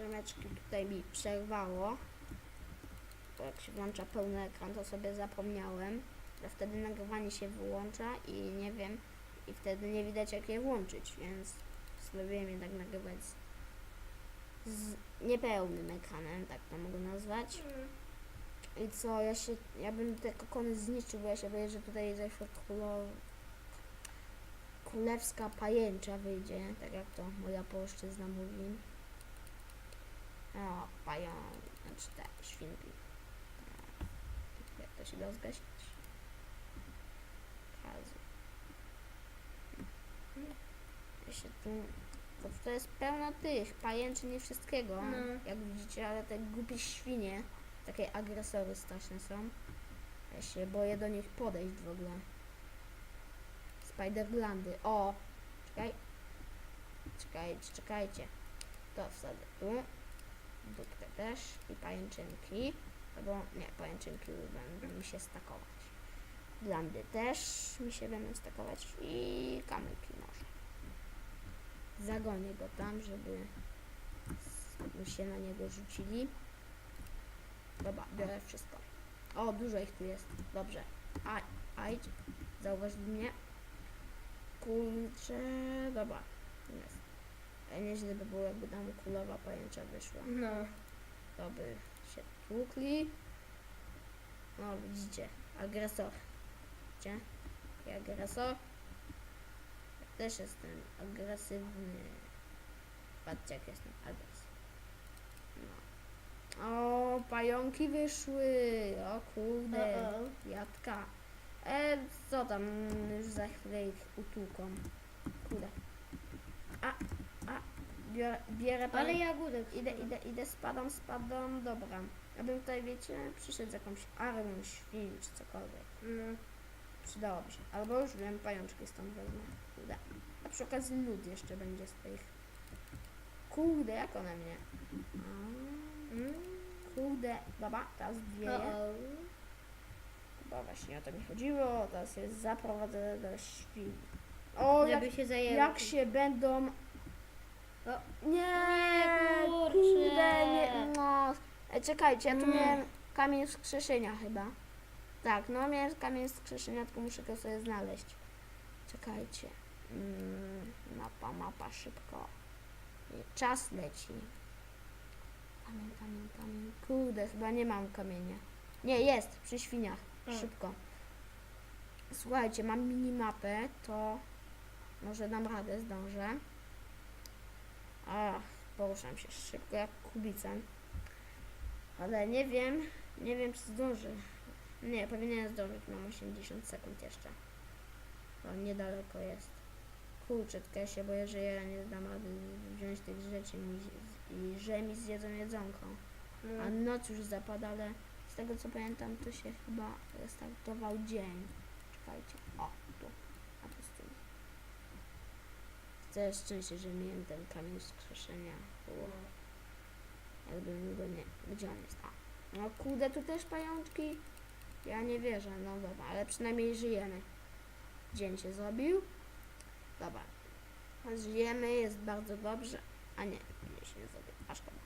Ziomeczki tutaj mi przerwało. Bo jak się włącza pełny ekran, to sobie zapomniałem, że wtedy nagrywanie się wyłącza i nie wiem, i wtedy nie widać jak je włączyć, więc spróbuję jednak nagrywać z, niepełnym ekranem, tak to mogę nazwać. I co, ja się, ja bym te kokony zniszczył, bo ja się boję, że tutaj ze królo, królewska pajęcza wyjdzie, tak jak to moja polszczyzna mówi. O, pająk, znaczy te świnki. Jak to się da zgasić? Kazu. Ja się tu, bo to jest pełno tych pajęczy, nie wszystkiego, No. jak widzicie, ale te głupie świnie, takie agresory straszne są. Ja się boję do nich podejść w ogóle. Spiderglandy. O! Czekaj. Czekajcie, czekajcie. To wsadzę tu. Dupkę też. I pajęczynki. Albo nie, pajęczynki będą mi się stakować. Glandy też mi się będą stakować. I kamyki może. Zagonię go tam, żeby się na niego rzucili. Dobra, biorę wszystko. O, dużo ich tu jest. Dobrze. Aj, ajdź. Zauważyli mnie. Kurczę, dobra. Jest. Nieźle by było, jakby tam królowa pajęcza wyszła. No. To by się tłukli. No, widzicie. Agresor. Widzicie? Taki agresor. Ja też jestem agresywny. Patrzcie, jak jestem agresywny. No. O, pająki wyszły. O kurde. O, o. Jadka. E, co tam, już za chwilę ich utłuką. Kurde. A, a, biorę, bierę Ale pająk- jagódek. Idę, idę, idę, spadam, spadam, dobra. Ja bym tutaj, wiecie, przyszedł z jakąś armią świn czy cokolwiek. No. Przydałoby się. Albo już wiem, pajączki stąd wezmę. Kurde. A przy okazji lód jeszcze będzie z tych. Kurde, jak one mnie. Mm. Kurde, dobra, teraz dwie. O, o. Bo właśnie o to mi chodziło. Teraz jest zaprowadzone do świn. O, jak, Żeby się zajęły. jak się będą... O. Nie, kurczę. kurde, nie, no. E, czekajcie, ja tu Mm. miałem kamień wskrzeszenia chyba. Tak, no miałem kamień wskrzeszenia, tylko muszę go sobie znaleźć. Czekajcie. Mm, mapa, mapa, szybko. Czas leci. Kamień, kamień, kamień. Kurde, chyba nie mam kamienia. Nie, jest, przy świniach. O. Szybko. Słuchajcie, mam minimapę, to może dam radę, zdążę. Ach, poruszam się szybko jak kubicem. Ale nie wiem, nie wiem czy zdążę. Nie, powinienem zdążyć, mam 80 sekund jeszcze. To niedaleko jest. Kurczę, tylko ja się boję, że ja nie dam rady wziąć tych rzeczy mi, i że mi zjedzą jedzonko. A noc już zapada, ale z tego co pamiętam, to się chyba restartował dzień. Czekajcie. O, tu. A tu z tyłu. Całe szczęście, że miałem ten kamień wskrzeszenia. Było. Jakbym go nie... Gdzie on jest? A. No kurde, tu też pajączki. Ja nie wierzę, no dobra, ale przynajmniej żyjemy. Dzień się zrobił. Dobra. Żyjemy, jest bardzo dobrze. A nie, nie się nie zrobił. A szkoda.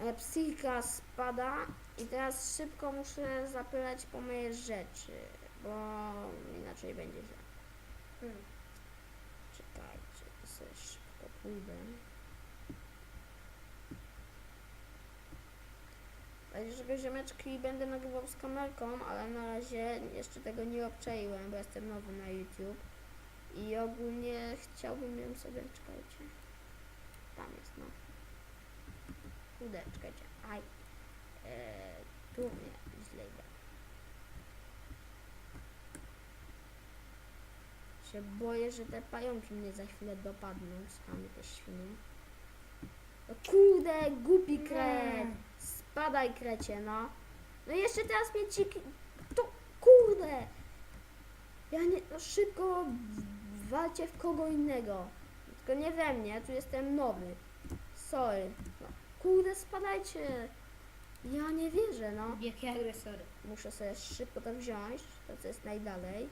Ale psychika spada i teraz szybko muszę zapylać po moje rzeczy, bo inaczej będzie źle. Mm. Sobie szybko pójdę. Że ziomeczki będę nagrywał z kamerką, ale na razie jeszcze tego nie obczaiłem, bo jestem nowy na YouTube. I ogólnie chciałbym ją sobie, czekajcie. Tam jest, no. Kurde, czekajcie. Aj. Eee, tu nie, źle idę. Się boję, że te pająki mnie za chwilę dopadną. Sami te świnie. No kurde, głupi kret. Spadaj krecie, no. No i jeszcze teraz mnie ci... To kurde. Ja nie... No szybko walcie w kogo innego. Tylko nie we mnie, tu jestem nowy. Sorry. No, kurde, spadajcie. Ja nie wierzę, no. Jakie agresory. Muszę sobie szybko to wziąć, to co jest najdalej.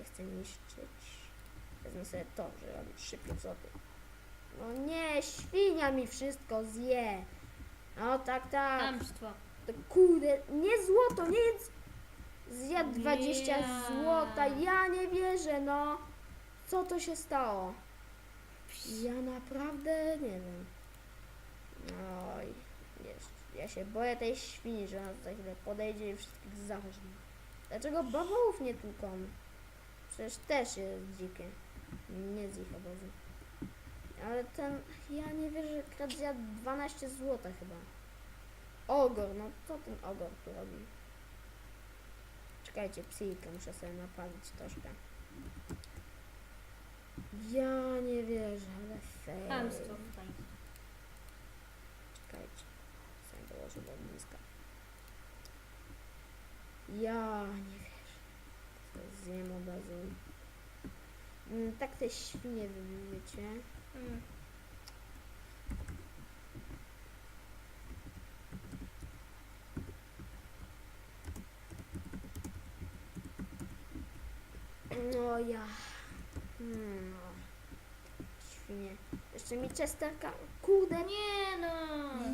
Nie chcę niszczyć. Wezmę sobie to, żeby robić szybkie wzloty. No nie, świnia mi wszystko zje. No tak, tak. Chamstwo. To kurde, nie złoto, nie jest. Zjadł 20 Ja. złota, ja nie wierzę, no. Co to się stało? Ja naprawdę nie wiem. Oj, jest. Ja się boję tej świni, że ona za chwilę podejdzie i wszystkich zacznie. Dlaczego bawołów nie tłuką? Przecież też jest dzikie. Nie z ich obozu. Ale ten, ja nie wierzę, zjadł 12 złota chyba. Ogor, no co ten ogor tu robi? Czekajcie, psijkę muszę sobie napalić troszkę. Ja nie wierzę, ale fail. Chamstwo tutaj. Czekajcie, sobie dołożę do ogniska. Ja nie od razu. Mm, tak te świnie wybiecie. Mm. No ja. Hmm, no. Świnie. Jeszcze mi czesterka. Kurde, Nie no.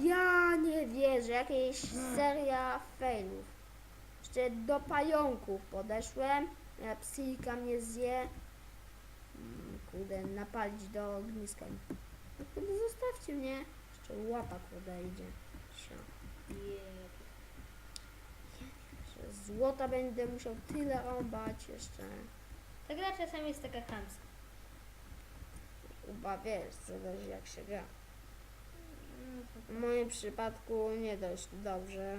Ja nie wierzę, jakaś seria failów. Jeszcze do pająków podeszłem, psika mnie zje. Mm, Kurde, napalić do ogniska. No Kurde, zostawcie mnie. Jeszcze łapa kurde idzie. Sio. Złota będę musiał tyle rąbać jeszcze. Ta gra czasami jest taka chamska. Chyba wiesz, zależy jak się gra. To- W moim przypadku nie dość dobrze,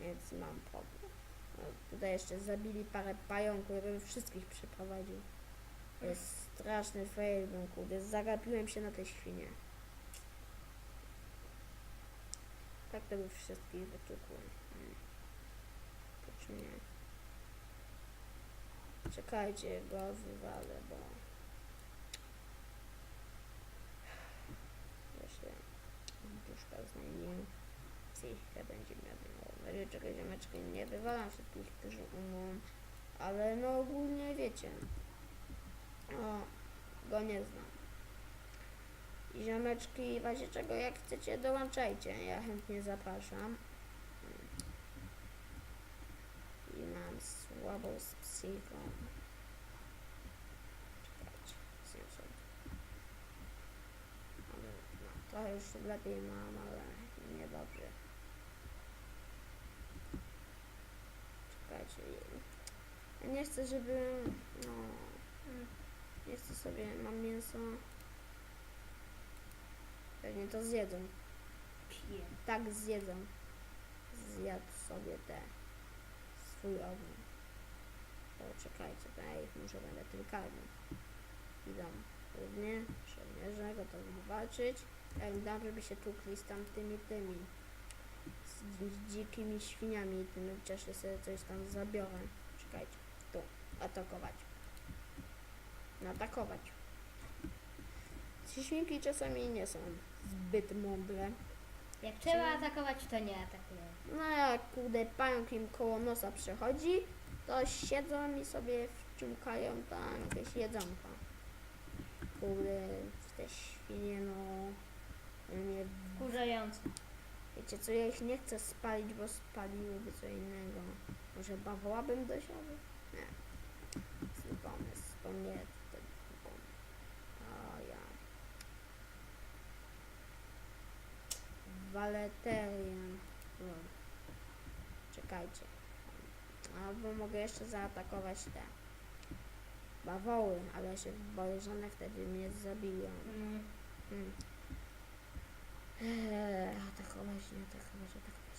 więc mam problem. No, tutaj jeszcze zabili parę pająków, ja bym wszystkich przyprowadził. To jest straszny fail, bym kurde, zagapiłem się na te świnie. Tak to by wszystkich. To czy nie? Czekajcie, go wywalę, bo... Jeszcze duszka znajmie. Psychikę będzie miał no, czekaj, ziomeczki, nie wywalam wszystkich, którzy umą, ale no ogólnie wiecie. O, go nie znam. I ziomeczki, w razie czego jak chcecie, dołączajcie, ja chętnie zapraszam. I mam słabą z psychiką. Czekajcie, zjem sobie. No, trochę już lepiej mam, ale niedobrze. Ja nie chcę, żeby. No. Mm. Nie chcę sobie. Mam mięso. Pewnie to zjedzą. Tak zjedzą. Zjadł sobie te. swój ogień. To czekajcie, to ja ich muszę będę tym karmić. Idą równie, żołnierze, gotowi walczyć. Ja im dam, żeby się tłukli z tamtymi tymi. Z, dzi- dzikimi świniami i tymi, chociaż ja sobie coś tam zabiorę. Czekajcie, tu, atakować. No, atakować. Ci świnki czasami nie są zbyt mądre. Jak trzeba atakować, to nie atakuje. No jak kurde pająk im koło nosa przechodzi, to siedzą i sobie wciumkają tam jakieś jedzonko. Kurde, te świnie no... Nie, Wkurzające. Wiecie co, ja ich nie chcę spalić, bo spaliłyby co innego. Może bawoła bym dosiadł? Nie. Zły pomysł, to nie ten pomysł. O ja. Waleterian. Czekajcie. Albo mogę jeszcze zaatakować te bawoły, ale się boję, że one wtedy mnie zabiją. Mm. Hmm. Eee, atakować, nie atakować, atakować.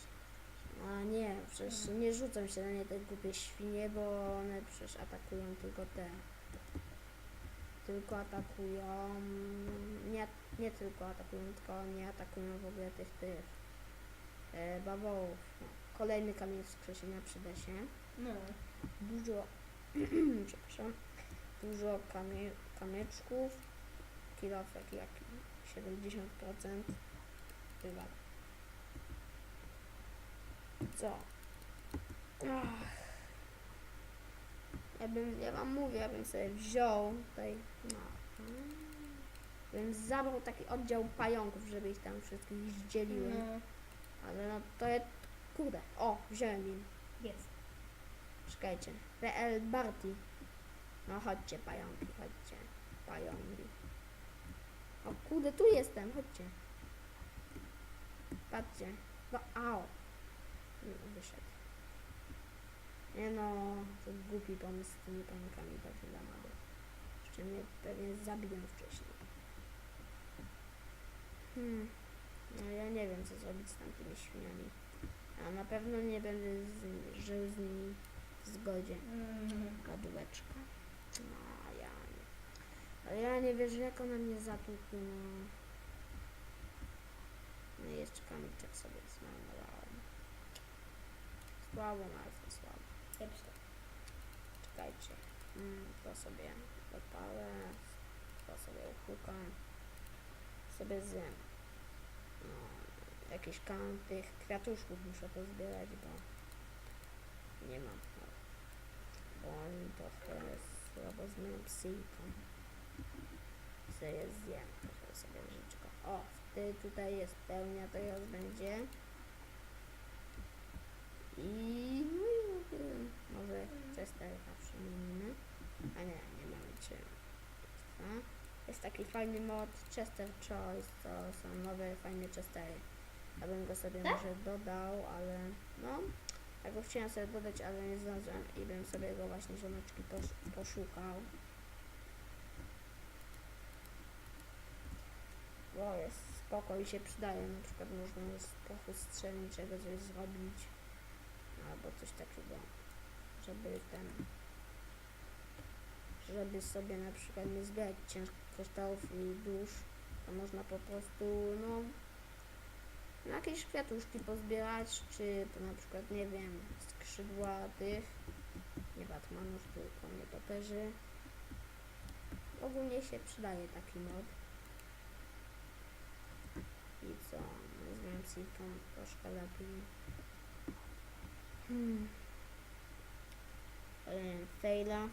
A nie, przecież nie rzucą się na nie te głupie świnie, bo one przecież atakują tylko te. Tylko atakują. Nie, nie tylko atakują, tylko nie atakują w ogóle tych tych e, bawołów. No. Kolejny kamień wskrzesienia przyda się. No. Dużo, przepraszam, dużo kamie, kamyczków. Kilofek jak 70% wywal. Co? Ach. Ja bym, ja wam mówię, ja bym sobie wziął tutaj, no, mm, Bym zabrał taki oddział pająków, żeby ich tam wszystkich zdzieliłem. No, Ale no to jest... Kurde. O, wziąłem im. jest. Czekajcie. PL Barty. No chodźcie pająki, chodźcie. Pająki. O kurde, tu jestem, chodźcie. Patrzcie. No au. No, wyszedł. Nie no, to głupi pomysł z tymi pająkami tak się zamawiał. Jeszcze mnie pewnie zabiją wcześniej. Hmm. No ja nie wiem co zrobić z tamtymi świniami. A na pewno nie będę z, żył z nimi w zgodzie. Mm. Kadłeczka. No, ja nie. Ale ja nie wierzę, jak ona mnie zatłukła. No. No i jeszcze kamyczek sobie zmarnowałem. Słabo, bardzo słabo. Kiepsko. Czekajcie. Mm, to sobie dopalę. To sobie uchukam. Sobie zjem. No, jakieś kam tych kwiatuszków muszę pozbierać, bo nie mam. Bo oni to trochę słabo z moją psychiką. Sobie zjem. Sobie życzko. O, tutaj jest pełnia, to teraz będzie. I no i mówię, może Chesterka przemienimy. A nie, nie mamy czym. Jest, jest taki fajny mod Chester Choice, to są nowe fajne Chestery. Ja bym go sobie Tak? może dodał, ale no, ja go chciałem sobie dodać, ale nie zdążyłem i bym sobie go właśnie żoneczki posz- poszukał. Bo jest spoko i się przydaje, na przykład można z strzelniczego coś zrobić, albo coś takiego, żeby ten, żeby sobie na przykład nie zbierać ciężkich kryształów i dusz, to można po prostu, no, jakieś kwiatuszki pozbierać, czy to na przykład, nie wiem, skrzydła tych, nie Batmanów, tylko. Ogólnie się przydaje taki mod. I co? No, moją psychiką troszkę lepiej. Hmm. Faila.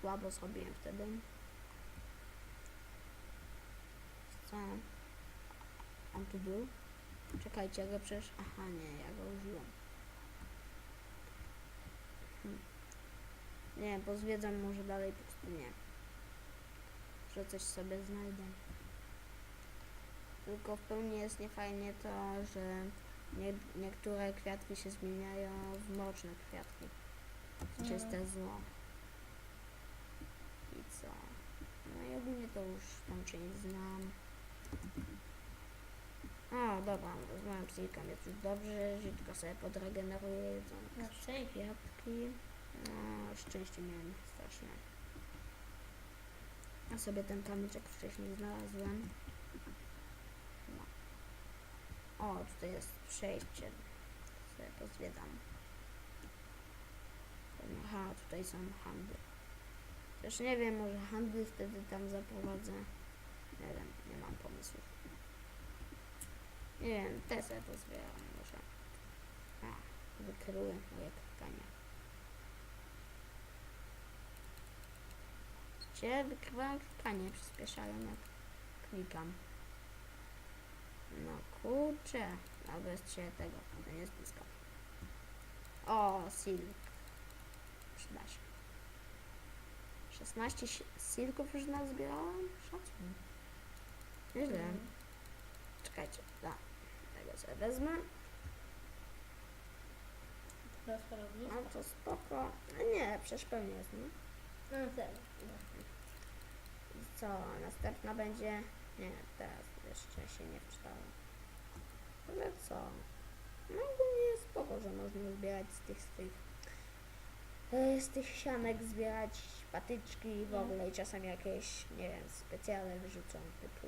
Słabo zrobiłem wtedy. Co? On tu był? Czekajcie, ja go przecież... Aha, nie, ja go użyłem. Hmm. Nie, pozwiedzam może dalej pustynię. Że coś sobie znajdę. Tylko w pełni jest niefajnie to, że nie, niektóre kwiatki się zmieniają w mroczne kwiatki. Mhm. czyste zło. I co? No i ogólnie to już tą część znam. O, dobra, z moją psychiką jest już dobrze, żyćko sobie podregeneruję szczęście. kwiatki. No, szczęście miałem straszne. Ja sobie ten kamyczek wcześniej znalazłem. O, tutaj jest przejście. Sobie pozwiedzam. Aha, tutaj są handły. Też nie wiem, może handły wtedy tam zaprowadzę. Nie wiem, nie mam pomysłów. Nie wiem, te sobie pozbieram może. A, wykryły moje klikanie. Gdzie wykrywają klikanie, przyspieszają jak klikam. No kurczę, a wreszcie tego, to nie jest blisko. O, silk. Przyda się. 16 si- silków już nazbierałam? Szacun. Nieźle. Mm. Czekajcie, da. Tego sobie wezmę. Robi. No to spoko. A nie, przecież pełnie jest, nie? No teraz. I co, następna będzie... Nie, teraz jeszcze się co? No ogólnie jest spoko, że można zbierać z tych, tych, e, z tych sianek zbierać patyczki w No. ogóle i czasami jakieś, nie wiem, specjale wyrzucą typu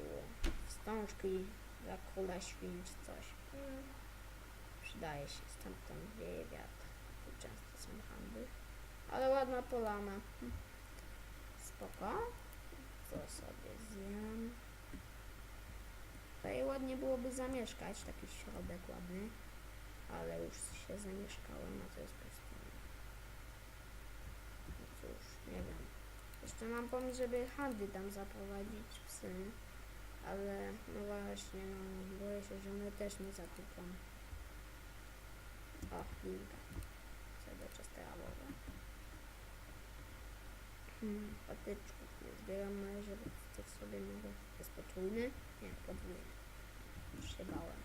wstążki dla króla świń czy coś. Mm. Przydaje się, stamtąd wieje wiatr. Tu często są handły. Ale ładna polana. Hm. Spoko. Co sobie zjem. Tutaj ładnie byłoby zamieszkać, taki środek ładny. Ale już się zamieszkałem, a to jest pustynia. No cóż, nie wiem. Jeszcze mam pomysł, żeby handel tam zaprowadzić psy. Ale no właśnie, no boję się, że my też nie zakupią. O, linka. Sobie czystera woda. Hmm, patyczków nie zbieram, ale żeby coś sobie mogę. Jest potrójny? Nie, podwójny. Już się bałem.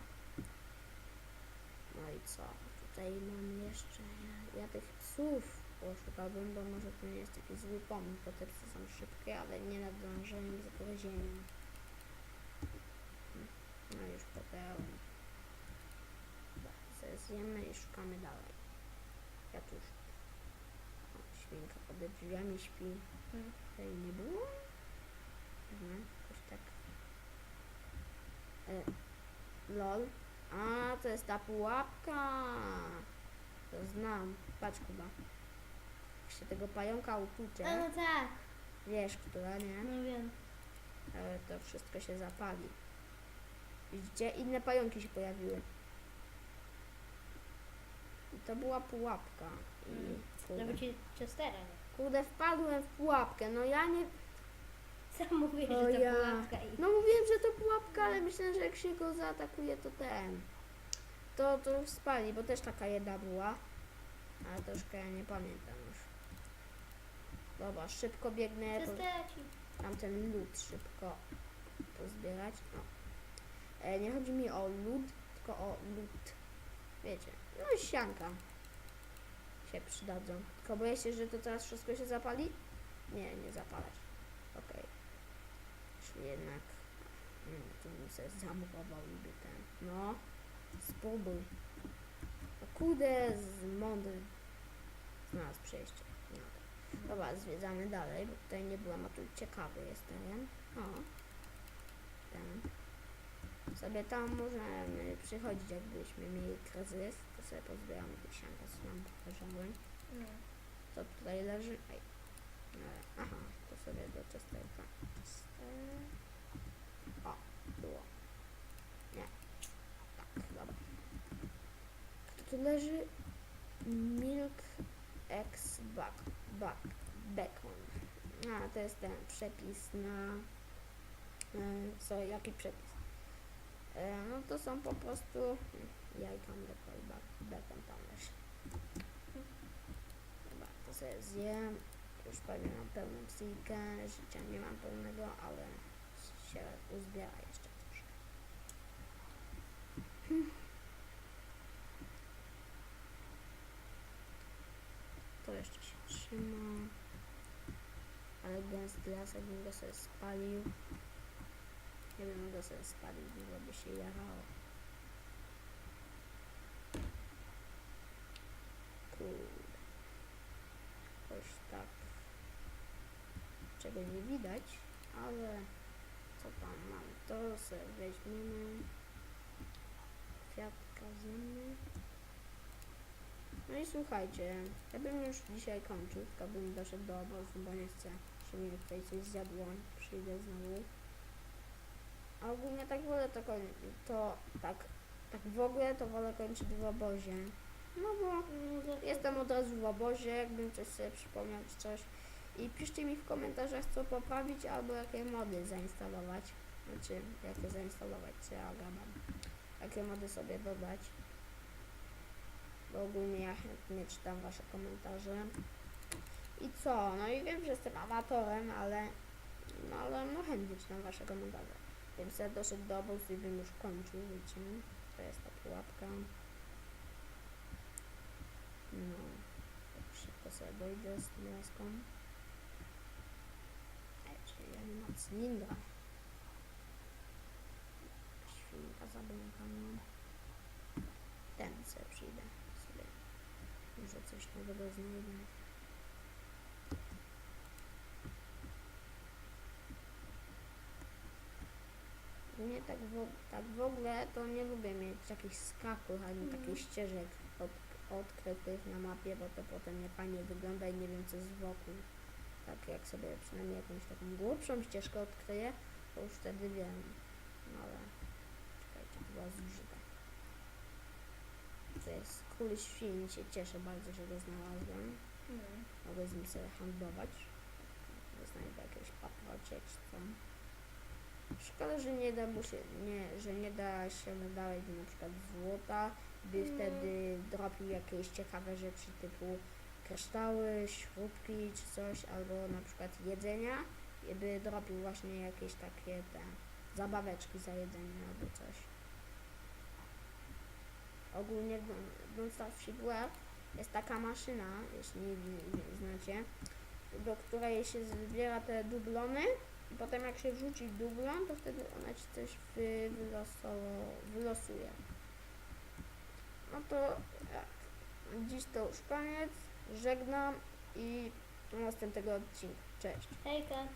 No i co? Tutaj mam jeszcze. Ja, ja tych psów poszukałbym, bo może to nie jest taki zły pomysł, bo te psy są szybkie, ale nie nadążają za gryzieniem. No już sobie zjemy i szukamy dalej. Ja świnka pod drzwiami śpi. Mm. Tutaj nie było? Mhm, jakoś tak. E, lol. A, to jest ta pułapka. To znam. Patrz Kuba. Jak się tego pająka A utucze, no tak, wiesz, która, nie? no wiem. Ale to wszystko się zapali. Widzicie? Inne pająki się pojawiły. I to była pułapka. I Żeby ci Chestera nie. kurde wpadłem w pułapkę. No ja nie, Sam mówię, O że to ja. pułapka i... No mówiłem, że to pułapka, ale myślę, że jak się go zaatakuje, to ten. To, to spali, bo też taka jedna była. Ale troszkę ja nie pamiętam już. Dobra, szybko biegnę. Po, Chestera ci. tamten lód szybko pozbierać. No. E, nie chodzi mi o lód, tylko o lód. Wiecie, no i sianka się przydadzą. Tylko boję się, że to teraz wszystko się zapali? Nie, nie zapalać. Okej. Czyli jednak mm, tu bym sobie zamurował niby ten. No, spróbuj. O z mądry. Znalazł przejście. No. Dobra, zwiedzamy dalej, bo tutaj nie byłam, a tu ciekawy jest teren. O, ten. Sobie tam możemy przychodzić, jakbyśmy mieli kryzys, sobie sianka, co nam pokazałem. No. Co tutaj leży? Ej. E, aha, to sobie do. Czyste. O, było. Nie. Tak, dobra. Kto tu leży? Milk X Buck. Buck. Bacon. A, to jest ten przepis na... E, co, jaki przepis? E, no to są po prostu jajka, mleko i bekon tam leży. Dobra, to sobie zjem. Już prawie mam pełną psychikę, życia nie mam pełnego, ale się uzbiera jeszcze troszkę. To jeszcze się trzyma. Ale gęsty las, jakbym go sobie spalił. Wiem, go sobie spalił, bo by się jarało. Kurde. Jakoś tak. Czego nie widać, ale co tam mam? To sobie weźmiemy. Kwiatka zjemy. No i słuchajcie, ja bym już dzisiaj kończył, tylko bym doszedł do obozu, bo nie chcę, żeby mi tutaj coś zjadło, przyjdę znowu. Ogólnie tak wolę to kończyć, to tak, tak w ogóle to wolę kończyć w obozie. No bo to- Jestem od razu w obozie, jakbym coś sobie przypomniał czy coś. I piszcie mi w komentarzach, co poprawić albo jakie mody zainstalować. Znaczy, jakie zainstalować, co ja gadam. Jakie mody sobie dodać. Bo ogólnie ja chętnie czytam wasze komentarze. I co? No i wiem, że jestem amatorem, ale no ale no chętnie czytam wasze komentarze. Więc ja doszedł do obozu i bym już kończył, wiecie. To jest ta pułapka. No, szybko sobie dojdę z tym laską. Ej, czyli ja mam cylindra. Świnka zabłąkana. Ten sobie przyjdę sobie. Może coś nowego znajdę. Nie tak w, tak w ogóle to nie lubię mieć jakichś skaków ani Mhm. takich ścieżek od, odkrytych na mapie, bo to potem nie fajnie wygląda i nie wiem co jest wokół. Tak jak sobie przynajmniej jakąś taką głupszą ścieżkę odkryję, to już wtedy wiem. No ale czekajcie, to była zużyta. To jest król świn, się cieszę bardzo, że go znalazłem. No. Mogę z nim sobie handlować. Znajdę jakieś paprocie czy co. Szkoda, że nie da mu się, nie, że nie da się mu dalej na przykład złota, by Mm. wtedy dropił jakieś ciekawe rzeczy typu kryształy, śrubki czy coś, albo na przykład jedzenia i by dropił właśnie jakieś takie te zabaweczki za jedzenie albo coś. Ogólnie w Don't Figure jest taka maszyna, jeśli nie wi- znacie, do której się zbiera te dublony potem jak się wrzuci dublon, to wtedy ona ci coś wylosuje. No to jak? Dziś to już koniec. Żegnam i do następnego odcinka. Cześć. Hejka.